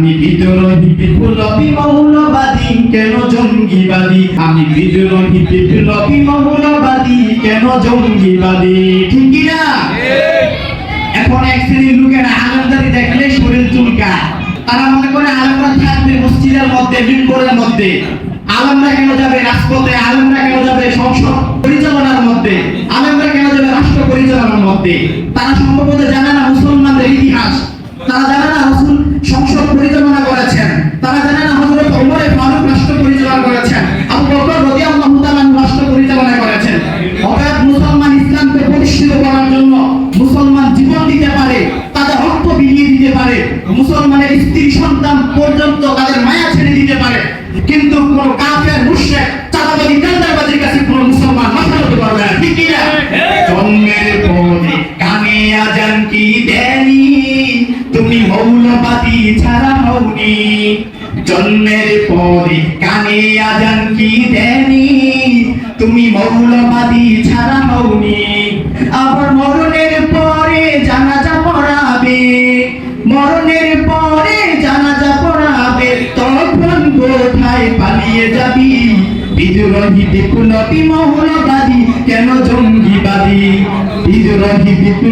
আমি বিদ্রোহী, বিপ্লবী, মৌলবাদী, কেন জঙ্গিবাদী? আমি বিদ্রোহী, বিপ্লবী, মৌলবাদী, কেন জঙ্গিবাদী? ঠিক কি না? এখন এক শ্রেণির লোকেরা আলমদারি দেখলে শরীর চুলকায়। তারা মনে করে আলমরা থাকবে মসজিদের মধ্যে, মিম্বরের মধ্যে। আলমরা কেন যাবে রাজপথে? আলমরা কেন যাবে সংসদ পরিচালনার মধ্যে? আলমরা কেন যাবে রাষ্ট্র পরিচালনার মধ্যে? তারা সম্ভবত পর্যন্ত তাদের মায়া ছেড়ে দিতে পারে। কিন্তু কোন কাফের, মুশরিক, চাঁদাবাজি কান্দাবাজির কাছে কোন মুসলমান মাথা হতে পারবে না। ঠিক কি না? জন্মের পরে কানে আজান কি দেনি তুমি মৌলবাদী ছাড়া হওনি। জন্মের পরে কানে আজান কি দেনি তুমি মৌলবাদী পালিয়ে যাবি। বিদ্রোহী বিপ্লবী মৌলবাদী কেন জঙ্গিবাদী? বিদ্রোহী বিপ্লবী